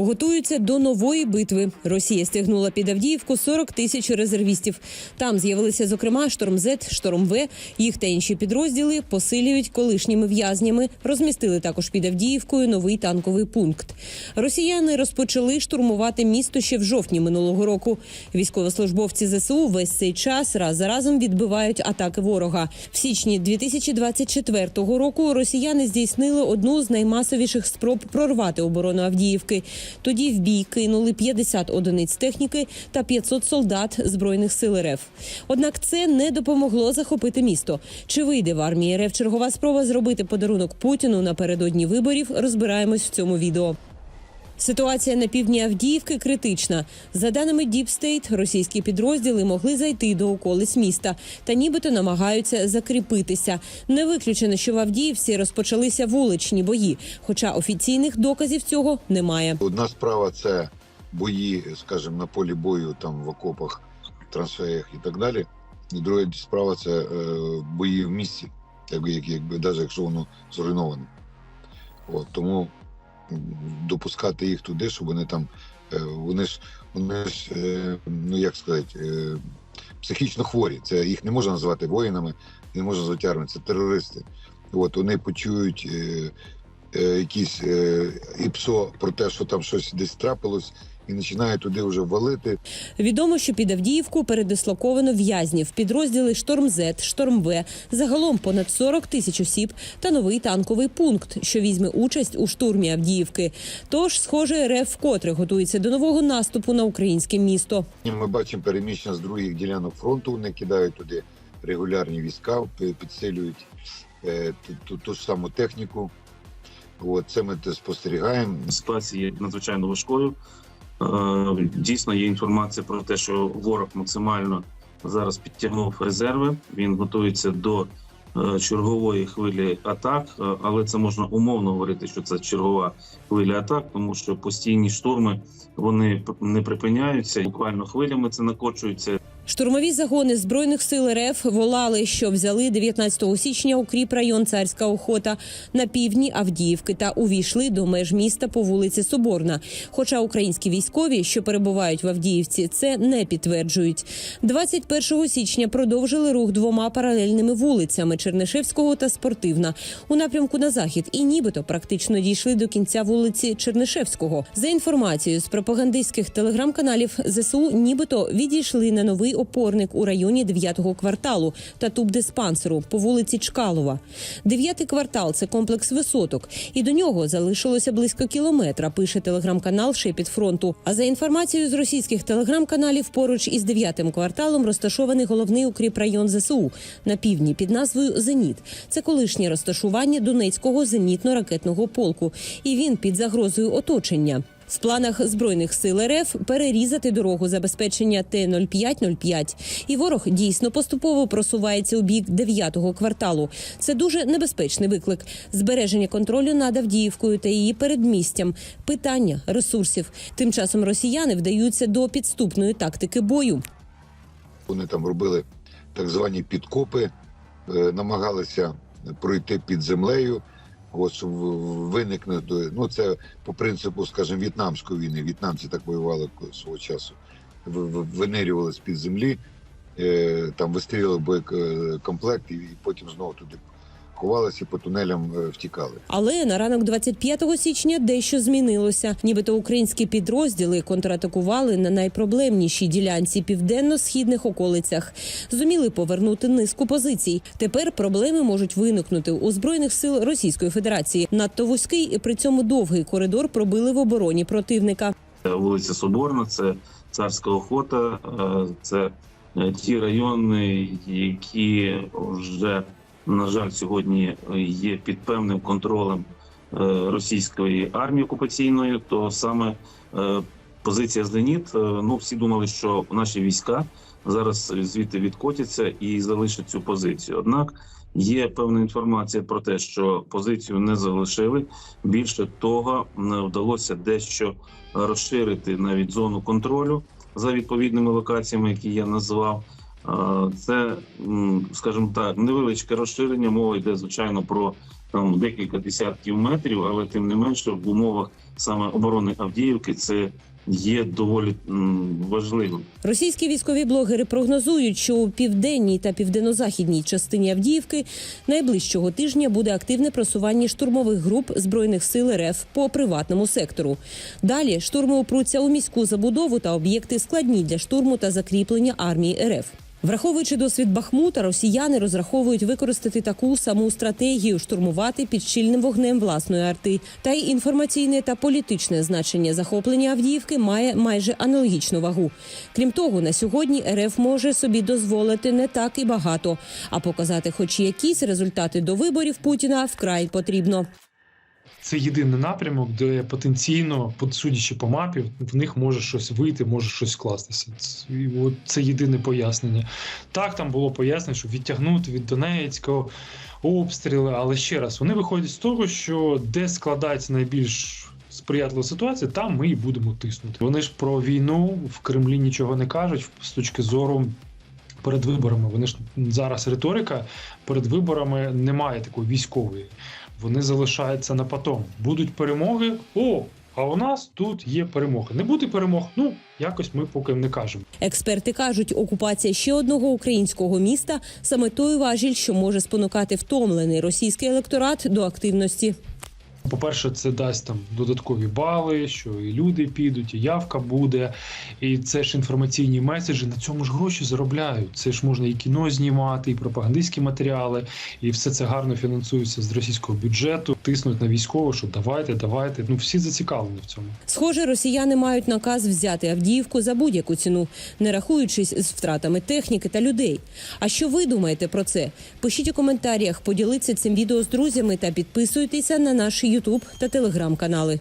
Готуються до нової битви. Росія стягнула під Авдіївку 40 тисяч резервістів. Там з'явилися зокрема шторм З, шторм В. Їх та інші підрозділи посилюють колишніми в'язнями. Розмістили також під Авдіївкою новий танковий пункт. Росіяни розпочали штурмувати місто ще в жовтні минулого року. Військовослужбовці ЗСУ весь цей час раз за разом відбивають атаки ворога. В січні 2024 року росіяни здійснили одну з наймасовіших спроб прорвати оборону Авдіївки. Тоді в бій кинули 50 одиниць техніки та 500 солдат збройних сил РФ. Однак це не допомогло захопити місто. Чи вийде в армії РФ чергова спроба зробити подарунок Путіну напередодні виборів? Розбираємось в цьому відео. Ситуація на півдні Авдіївки критична. За даними State, російські підрозділи могли зайти до околиць міста та нібито намагаються закріпитися. Не виключено, що в Авдіївці розпочалися вуличні бої, хоча офіційних доказів цього немає. Одна справа це бої, скажімо, на полі бою, там в окопах, траншеях і так далі. І друга справа це е, бої в місті, якби, як, якби, навіть якщо воно зруйноване. От, тому допускати їх туди, щоб вони там, е, вони ж, вони ж е, ну як сказати, е, психічно хворі. Це їх не можна назвати воїнами, не можна назвати армією, це терористи. От вони почують якісь е, ІПСО про те, що там щось десь трапилось, і починають туди вже валити. Відомо, що під Авдіївку передислоковано в'язнів, підрозділи Шторм З, Шторм В, загалом понад 40 тисяч осіб та новий танковий пункт, що візьме участь у штурмі Авдіївки. Тож, схоже, РФ вкотре готується до нового наступу на українське місто. Ми бачимо переміщення з других ділянок фронту. Вони кидають туди регулярні війська, підсилюють е, ту, ту, ту ж саму техніку. От це ми спостерігаємо. ситуація є надзвичайно важкою. Е, Дійсно, є інформація про те, що ворог максимально зараз підтягнув резерви. Він готується до е, чергової хвилі атак, е, але це можна умовно говорити, що це чергова хвиля атак, тому що постійні штурми вони не припиняються. Буквально хвилями це накочується. Штурмові загони збройних сил РФ волали, що взяли 19 січня укріп район Царська Охота на півдні Авдіївки та увійшли до меж міста по вулиці Соборна. Хоча українські військові, що перебувають в Авдіївці, це не підтверджують. 21 січня продовжили рух двома паралельними вулицями Чернишевського та Спортивна у напрямку на захід, і нібито практично дійшли до кінця вулиці Чернишевського. За інформацією з пропагандистських телеграм-каналів ЗСУ, нібито відійшли на новий опорник у районі 9-го кварталу та тубдиспансеру по вулиці Чкалова. Дев'ятий квартал це комплекс висоток, і до нього залишилося близько кілометра. Пише телеграм-канал Шепіт фронту. А за інформацією з російських телеграм-каналів, поруч із дев'ятим кварталом розташований головний укріп район ЗСУ на півдні під назвою Зеніт. Це колишнє розташування Донецького зенітно-ракетного полку, і він під загрозою оточення. В планах збройних сил РФ перерізати дорогу забезпечення Т-0505. І ворог дійсно поступово просувається у бік 9-го кварталу. Це дуже небезпечний виклик. Збереження контролю над Авдіївкою та її передмістям. Питання ресурсів. Тим часом росіяни вдаються до підступної тактики бою. Вони там робили так звані підкопи, е, намагалися пройти під землею. От щоб в- виникнути. Ну це по принципу, скажімо, в'єтнамської війни. В'єтнамці так воювали свого часу. Винирювали з під землі, е, там вистрілили боєкомплект і і потім знову туди ховалися по тунелям е, втікали. Але на ранок 25 січня дещо змінилося. Нібито українські підрозділи контратакували на найпроблемнішій ділянці південно-східних околицях. Зуміли повернути низку позицій. Тепер проблеми можуть виникнути у збройних сил Російської Федерації. Надто вузький і при цьому довгий коридор пробили в обороні противника. Вулиця Соборна, це царська охота, е, це е, ті райони, які вже на жаль сьогодні є під певним контролем е, російської армії окупаційної. То саме е, позиція Зеніт. е, Ну всі думали, що наші війська зараз звідти відкотяться і залишать цю позицію. Однак є певна інформація про те, що позицію не залишили. Більше того, вдалося дещо розширити навіть зону контролю за відповідними локаціями, які я назвав. Це, скажімо так, невеличке розширення. Мова йде звичайно про там декілька десятків метрів, але тим не менше в умовах саме оборони Авдіївки це є доволі важливим. Російські військові блогери прогнозують, що у південній та південно-західній частині Авдіївки найближчого тижня буде активне просування штурмових груп збройних сил РФ по приватному сектору. Далі штурми упруться у міську забудову та об'єкти складні для штурму та закріплення армії РФ. Враховуючи досвід Бахмута, росіяни розраховують використати таку саму стратегію штурмувати під щільним вогнем власної арти. Та й інформаційне та політичне значення захоплення Авдіївки має майже аналогічну вагу. Крім того, на сьогодні РФ може собі дозволити не так і багато, а показати, хоч якісь результати до виборів Путіна вкрай потрібно. Це єдиний напрямок, де потенційно, по- судячи по мапі, в них може щось вийти, може щось скластися. І от це єдине пояснення. Так, там було пояснення, що відтягнути від Донецького обстріли, але ще раз, вони виходять з того, що де складається найбільш сприятлива ситуація, там ми і будемо тиснути. Вони ж про війну в Кремлі нічого не кажуть з точки зору. Перед виборами вони ж зараз риторика перед виборами немає такої військової вони залишаються на потом. Будуть перемоги. О, а у нас тут є перемога. Не буде перемог. Ну якось ми поки не кажемо. Експерти кажуть, окупація ще одного українського міста саме той важіль, що може спонукати втомлений російський електорат до активності. По-перше, це дасть там додаткові бали, що і люди підуть, і явка буде. І це ж інформаційні меседжі. На цьому ж гроші заробляють. Це ж можна і кіно знімати, і пропагандистські матеріали, і все це гарно фінансується з російського бюджету. Тиснуть на військово, що давайте, давайте. Ну всі зацікавлені в цьому. Схоже, росіяни мають наказ взяти Авдіївку за будь-яку ціну, не рахуючись з втратами техніки та людей. А що ви думаєте про це? Пишіть у коментарях, поділіться цим відео з друзями та підписуйтеся на наші Ютуб та телеграм канали.